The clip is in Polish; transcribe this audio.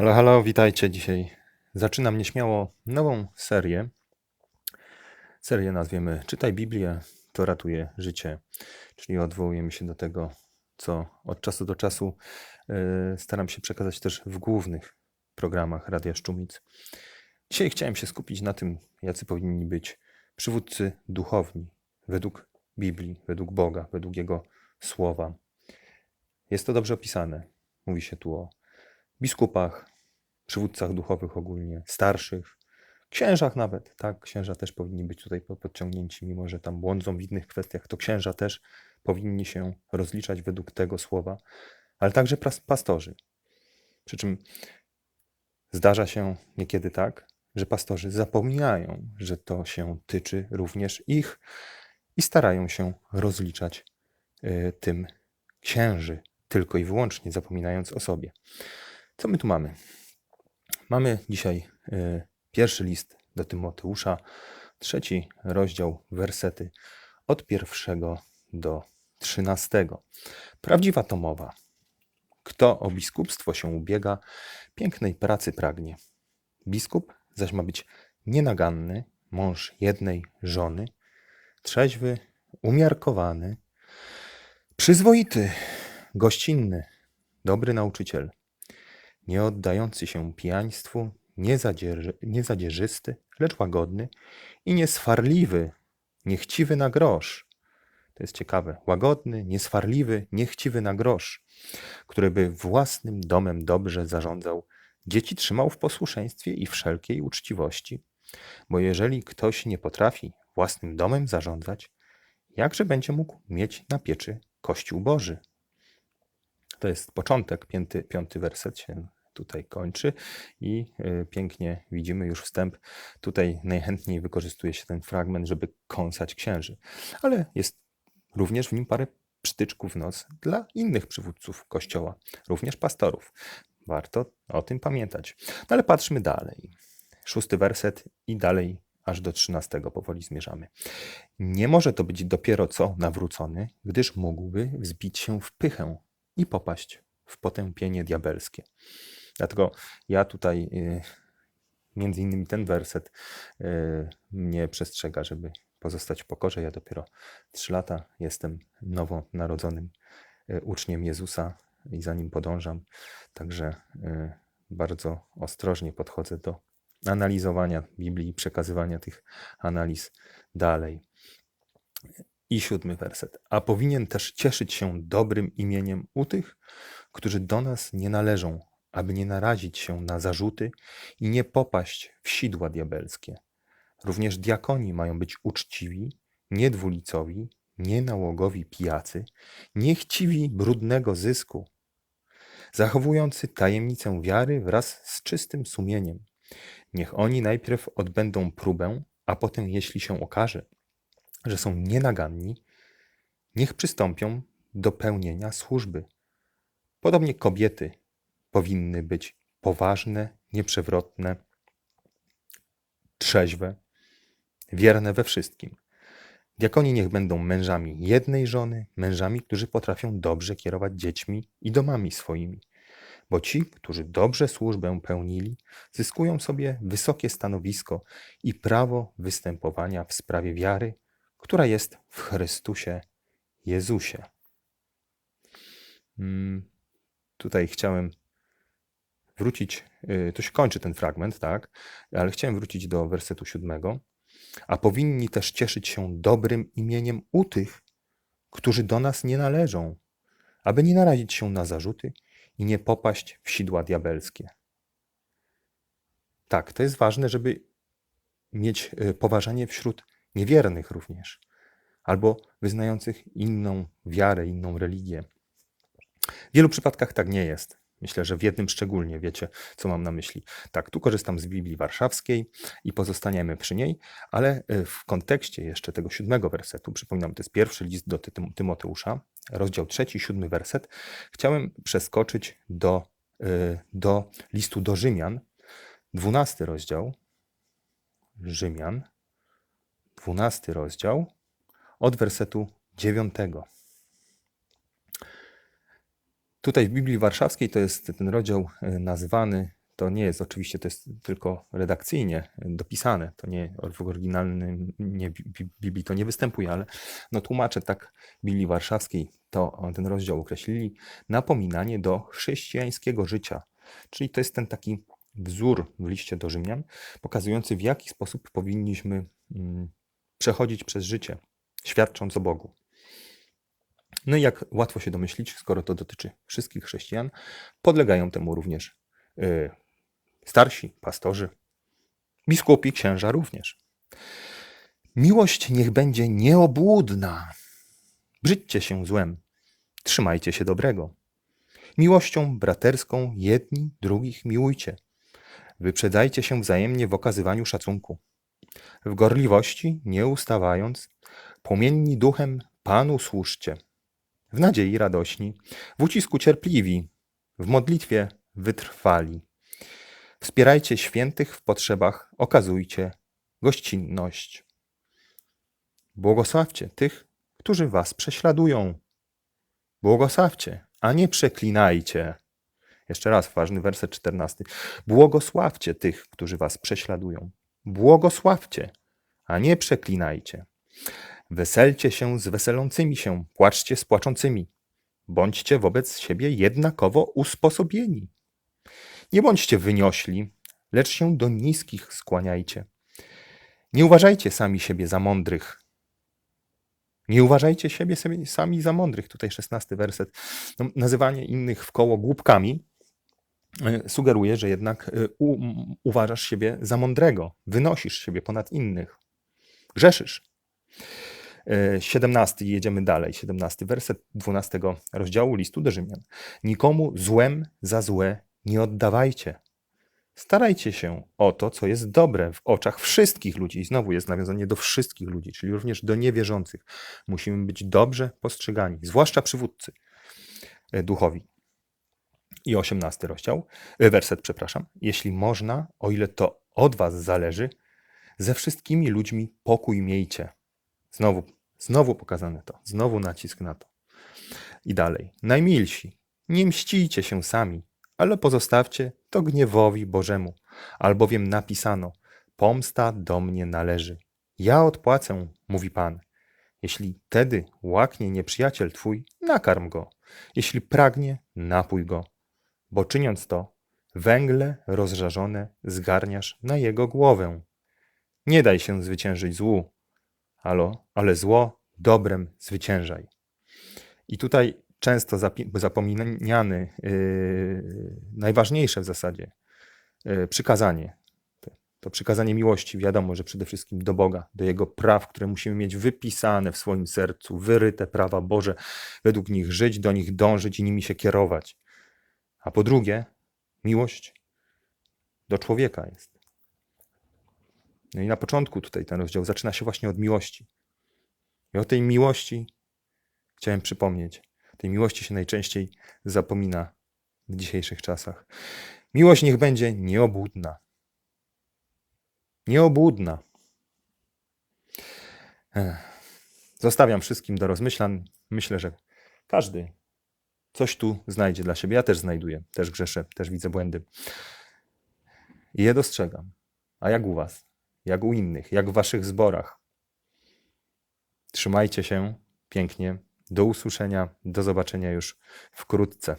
Halo, halo, witajcie dzisiaj. Zaczynam nieśmiało nową serię. Serię nazwiemy Czytaj Biblię, to ratuje życie. Czyli odwołujemy się do tego, co od czasu do czasu e, staram się przekazać też w głównych programach Radia Szczumic. Dzisiaj chciałem się skupić na tym, jacy powinni być przywódcy duchowni według Biblii, według Boga, według Jego słowa. Jest to dobrze opisane. Mówi się tu o biskupach, przywódcach duchowych ogólnie, starszych, księżach nawet, tak, księża też powinni być tutaj po- podciągnięci, mimo że tam błądzą w innych kwestiach, to księża też powinni się rozliczać według tego słowa, ale także pastorzy. Przy czym zdarza się niekiedy tak, że pastorzy zapominają, że to się tyczy również ich i starają się rozliczać y, tym księży, tylko i wyłącznie zapominając o sobie. Co my tu mamy? Mamy dzisiaj y, pierwszy list do Tymoteusza, trzeci rozdział, wersety od pierwszego do trzynastego. Prawdziwa to mowa. Kto o biskupstwo się ubiega, pięknej pracy pragnie. Biskup zaś ma być nienaganny, mąż jednej żony, trzeźwy, umiarkowany, przyzwoity, gościnny, dobry nauczyciel, nie oddający się pijaństwu, niezadzierzy, niezadzierzysty, lecz łagodny i nieswarliwy, niechciwy na grosz. To jest ciekawe. Łagodny, nieswarliwy, niechciwy na grosz, który by własnym domem dobrze zarządzał, dzieci trzymał w posłuszeństwie i wszelkiej uczciwości. Bo jeżeli ktoś nie potrafi własnym domem zarządzać, jakże będzie mógł mieć na pieczy Kościół Boży? To jest początek, piąty, piąty werset się tutaj kończy i y, pięknie widzimy już wstęp. Tutaj najchętniej wykorzystuje się ten fragment, żeby kąsać księży, ale jest również w nim parę przytyczków w nos dla innych przywódców Kościoła, również pastorów. Warto o tym pamiętać. No ale patrzmy dalej. Szósty werset i dalej aż do trzynastego powoli zmierzamy. Nie może to być dopiero co nawrócony, gdyż mógłby wzbić się w pychę i popaść w potępienie diabelskie. Dlatego ja tutaj, y, między innymi ten werset y, mnie przestrzega, żeby pozostać w pokorze. Ja dopiero trzy lata jestem nowonarodzonym y, uczniem Jezusa i za nim podążam. Także bardzo ostrożnie podchodzę do analizowania Biblii i przekazywania tych analiz dalej. I siódmy werset. A powinien też cieszyć się dobrym imieniem u tych, którzy do nas nie należą, aby nie narazić się na zarzuty i nie popaść w sidła diabelskie. Również diakoni mają być uczciwi, niedwulicowi, nienałogowi pijacy, niechciwi brudnego zysku, zachowujący tajemnicę wiary wraz z czystym sumieniem. Niech oni najpierw odbędą próbę, a potem, jeśli się okaże, że są nienaganni, niech przystąpią do pełnienia służby. Podobnie kobiety powinny być poważne, nieprzewrotne, trzeźwe, wierne we wszystkim. Diakoni niech będą mężami jednej żony, mężami, którzy potrafią dobrze kierować dziećmi i domami swoimi. Bo ci, którzy dobrze służbę pełnili, zyskują sobie wysokie stanowisko i prawo występowania w sprawie wiary, która jest w Chrystusie Jezusie. Mm, Tutaj chciałem wrócić, y, to się kończy ten fragment, tak, ale chciałem wrócić do wersetu siódmego. A powinni też cieszyć się dobrym imieniem u tych, którzy do nas nie należą, aby nie narazić się na zarzuty i nie popaść w sidła diabelskie. Tak, to jest ważne, żeby mieć y, poważanie wśród niewiernych również, albo wyznających inną wiarę, inną religię. W wielu przypadkach tak nie jest. Myślę, że w jednym szczególnie wiecie, co mam na myśli. Tak, tu korzystam z Biblii Warszawskiej i pozostaniemy przy niej, ale y, w kontekście jeszcze tego siódmego wersetu, przypominam, to jest pierwszy list do Ty- Tymoteusza, rozdział trzeci, siódmy werset, chciałem przeskoczyć do, y, do listu do Rzymian, dwunasty rozdział, Rzymian, dwunasty rozdział, od wersetu dziewiątego. Tutaj w Biblii Warszawskiej to jest ten rozdział e, nazwany to nie jest oczywiście, to jest tylko redakcyjnie dopisane, to nie w oryginalnym nie, Bi- Biblii to nie występuje, ale no tłumacze tak Biblii Warszawskiej to ten rozdział określili, napominanie do chrześcijańskiego życia, czyli to jest ten taki wzór w liście do Rzymian, pokazujący w jaki sposób powinniśmy mm, przechodzić przez życie, świadcząc o Bogu. No i jak łatwo się domyślić, skoro to dotyczy wszystkich chrześcijan, podlegają temu również y, starsi, pastorzy, biskupi, księża również. Miłość niech będzie nieobłudna. Brzydźcie się złem, trzymajcie się dobrego. Miłością braterską jedni drugich miłujcie. Wyprzedzajcie się wzajemnie w okazywaniu szacunku. W gorliwości nie ustawając, płomienni duchem Panu służcie. W nadziei radośni, w ucisku cierpliwi, w modlitwie wytrwali. Wspierajcie świętych w potrzebach, okazujcie gościnność. Błogosławcie tych, którzy was prześladują. Błogosławcie, a nie przeklinajcie. Jeszcze raz ważny werset 14. Błogosławcie tych, którzy was prześladują. Błogosławcie, a nie przeklinajcie. Weselcie się z weselącymi się, płaczcie z płaczącymi. Bądźcie wobec siebie jednakowo usposobieni. Nie bądźcie wyniośli, lecz się do niskich skłaniajcie. Nie uważajcie sami siebie za mądrych. Nie uważajcie siebie sami za mądrych. Tutaj szesnasty werset. No, nazywanie innych w koło głupkami sugeruje, że jednak e, u, uważasz siebie za mądrego, wynosisz siebie ponad innych, grzeszysz. E, 17, jedziemy dalej, 17 werset 12 rozdziału listu do Rzymian. Nikomu złem za złe nie oddawajcie. Starajcie się o to, co jest dobre w oczach wszystkich ludzi. I znowu jest nawiązanie do wszystkich ludzi, czyli również do niewierzących. Musimy być dobrze postrzegani, zwłaszcza przywódcy e, duchowi. I 18 rozdział, e, werset, przepraszam. Jeśli można, o ile to od was zależy, ze wszystkimi ludźmi pokój miejcie. Znowu, znowu pokazane to, znowu nacisk na to. I dalej. Najmilsi, nie mścijcie się sami, ale pozostawcie to gniewowi Bożemu, albowiem napisano: Pomsta do mnie należy. Ja odpłacę, mówi Pan. Jeśli tedy łaknie nieprzyjaciel twój, nakarm go. Jeśli pragnie, napój go. Bo czyniąc to, węgle rozżarzone zgarniasz na jego głowę. Nie daj się zwyciężyć złu, ale, ale zło dobrem zwyciężaj. I tutaj często zapomniany, yy, najważniejsze w zasadzie yy, przykazanie. To przykazanie miłości, wiadomo, że przede wszystkim do Boga, do Jego praw, które musimy mieć wypisane w swoim sercu, wyryte prawa Boże, według nich żyć, do nich dążyć i nimi się kierować. A po drugie, miłość do człowieka jest. No i na początku tutaj ten rozdział zaczyna się właśnie od miłości. I o tej miłości chciałem przypomnieć. Tej miłości się najczęściej zapomina w dzisiejszych czasach. Miłość niech będzie nieobłudna. Nieobłudna. Zostawiam wszystkim do rozmyślań. Myślę, że każdy coś tu znajdzie dla siebie. Ja też znajduję, też grzeszę, też widzę błędy. I je dostrzegam. A jak u Was? Jak u innych? Jak w Waszych zborach? Trzymajcie się pięknie. Do usłyszenia, do zobaczenia już wkrótce.